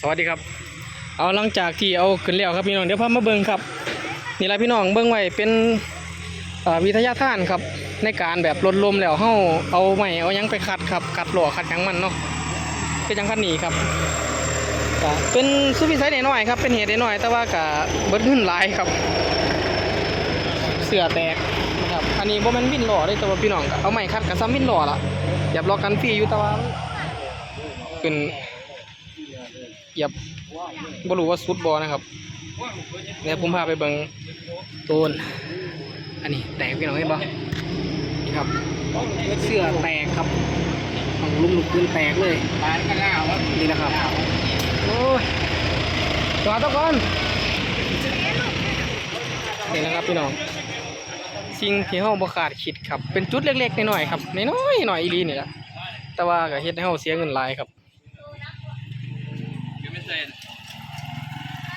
สวัสดีครับ เอาหลังจากที่เอาขึ้นแล้วครับพี่น้องเดี๋ยวพามาเบิ่งครับนี่แหละพี่น้องเบิ่งไว้เป็นวิทยาทานครับในการแบบลดลมแล้วเฮาเอาไม้เอายังไปขัดครับขัดหล่อขัดยังมันเนาะเป็นจังคันนี้ครับเป็นสุวิสัยน้อยครับเป็นเหตุน้อยแต่ว่าก็เบิดเงินหลายครับ เสือแตกนะครับอันนี้บ่แม่นวิ่นหล่อเลยแต่ว่าพี่น้องเอาไม้ขัดกับซ้ำวิ่นหล่อละอย่าบล็อกกันฟรีอยู่แต่ว่าเป็น เหยับบ่รู้ว่าสุดบ่นะครับเดี๋ยวผมพาไปเบิงต้นอันนี้แตกพี่น้องเห็นบ่นี่ครับเสื้อแตกครับของลุงลูกปืนแตกเลยนี่นะครับโอ้ยจอดตะก่อนนี่นะครับพี่น้องสิ่งที่เฮาบ่คาดคิดครับเป็นจุดเล็กๆน้อยๆครับน้อยๆหน่อยอีหลีนี่แหละแต่ว่าก็เฮ็ดให้เฮาเสียเงินหลายครับ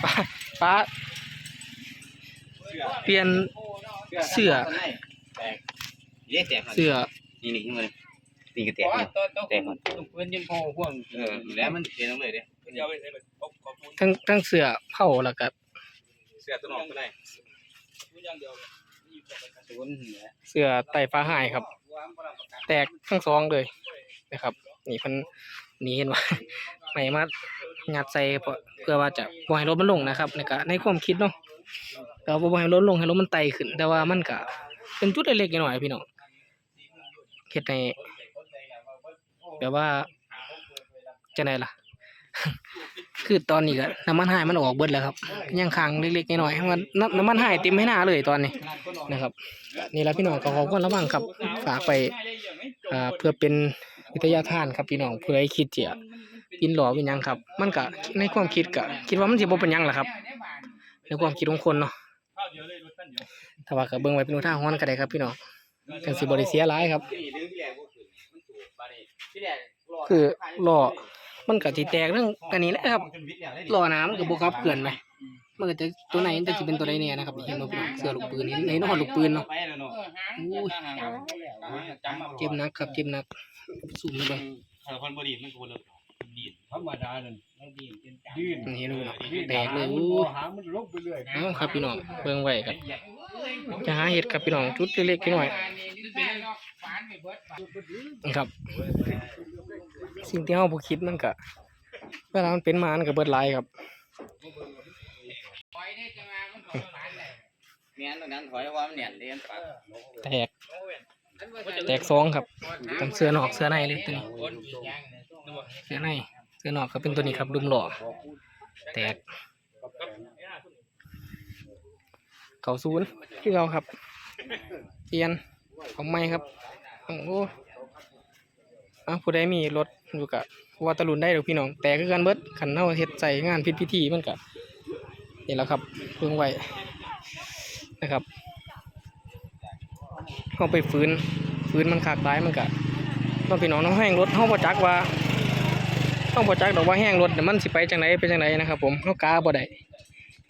ป้าป้าเปลี่ยน เสื้อ แตกเย้แตกครับเสื้อนี่นี่ขึ้นมาเลยนี่ก็แตกนี่แตกหมดเป็นยินพอห่วงเอออยู่แล้วมันเสียน้ำเลยเด้เดี๋ยวไปใส่เลยขอบขอบคุณทั้งทั้งเสื้อเผาแล้วก็เสียตัวนอกก็ได้ทุกอย่างเดียวเลยศูนย์เหนือเสื้อไต่ฟ้าหายครับ แตกทั้งสองเลยนะครับ นี่เพิ่นนี่เห็นว่าไหนมา งัดใส่เพื่อว่าจะบ่ให้รถมันลงนะครับในกะในความคิดเนาะเราบ่ให้รถลงให้รถมันไต่ขึ้น แต่ว่ามันก็เป็นจุดเล็กๆหน้อยพี่น้องเฮ็ดให้แบบว่าจะไหนล่ะ คือตอนนี้ก็น้ำมันหายมันออกเบิดแล้วครับยังค้างเล็กๆน้อยๆมันน้ำมันหายเต็มให้หน้าเลยตอนนี้นะครับ นี่แหละพี่น้องก็ขอความระวังครับฝากไปเพื่อเป็นวิทยาทานครับพี่น้องเพื่อให้คิดเจีย กินหล่อเป็นยังครับ มันก็ในความคิดก็คิดว่ามันสิบ่เป็นยังแหละครับในความคิดของคนเนาะข้าวเดียวเลยรถขั้นเดียวถ้าว่าก็เบิ่งไว้เป็นอุทาหรณ์ก็ได้ครับพี่น้องจังสิบ่ได้เสียหลายครับ คือหล่อมันก็สิแตกเรื่องอันนี้แหละครับหล่อน้ำมันก็บ่ขับเคลื่อนไปมันก็จะตัวไหนมันจะเป็นตัวใดเนี่ยนะครับเห็นบ่พี่น้องเสือลูกปืนนี่ในนอนลูกปืนเนาะเจ็บนักครับเจ็บนักสูงเลยเบิ่งคนบดีมันก็บ่เลิก ดีดธรรมดานั่นยืนนี่ดูเนาะแตกเลยมัอู้นหางมันลบไปเรื่อยเอ้าครับพี่น้องเบิ่งไว้ครับจะหาเห็ดครับพี่น้องจุดเล็กๆน้อยๆนะครับ สิ่งที่เฮาบ่คิดมันก็เวลามันเป็นมามันก็เบิดหลายครับแม่นตรงนั้นถอยว่ามันเนี่ยเรียนปากแตกแตกสองครับทั้งเสื้อนอกเสื้อในเลยตัวนี้ เสื้อในเสื้อนอกก็เป็นตัวนี้ครับดุมหล่อแตกเก่าศูนย์ที่เราครับเตียนของใหม่ครับโอ้โหอะผู้ใดมีรถอยู่กะว่าตะลุนได้เดี๋ยวพี่น้อง แต่คือกันเบิดขันเฮาเฮ็ดใส่งานผิดพิธีมันก็นี่แหละครับเพิ่งไว้นะครับเฮาไปฟื้นฟื้นมันขากหลายมันก็ต้องพี่น้องเฮาแห้งรถเฮาบ่จักว่า เฮาบ่จักดอกว่าแห้งรถมันสิไปจังไดไปจังไดนนะครับ ผมเฮากาบ่ได้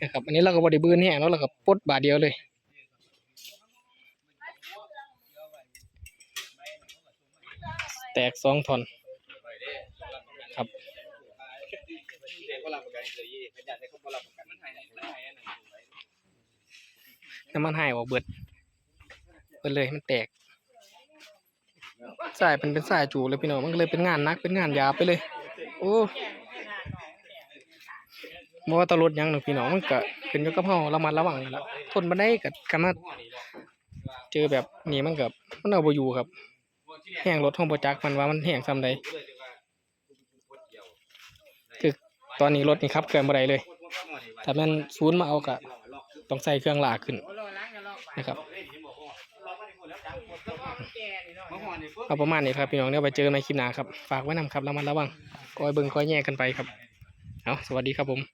นะครับอันนี้เราก็บ่ได้บืนแห้งแล้วเราก็ปดบาทเดียวเลยแตกสองท่อนครับเด็กก็รับประกันเลยยี่ขยันได้เขาบ่รับประกันมันหายมันหายอันนั้นน้ำมันหายออกเบิดเบิดเลยมันแตกสายเป็นเป็นสายจูเลยพี่น้องมันก็เลยเป็นงานนักเป็นงานยาไปเลย โอ้บ่ว่าตลดยังหนึ่งพี่น้องมันก็เป็นอยู่กับเฮาระมัดระวังนั่นล่ะทนบ่ได้ก็กันมาเจอแบบนี้มันก็มันเอาบ่อยู่ครับ แห้งรถเฮาบ่จักมันว่ามันแห้งส่ำใดคือตอนนี้รถนี่ขับเคลื่อนบ่ได้เลย ถ้าม่นศูนย์มาเอาก็ต้องใส่เครื่องลากขึ้นนะครับ เอาประมาณนี้ครับพี่น้องเดี๋ยวไปเจอในคลิปหน้าครับ ฝากไว้นำครับระมัดระวังคอยเบิ่งคอยแยกกันไปครับ เอาสวัสดีครับผม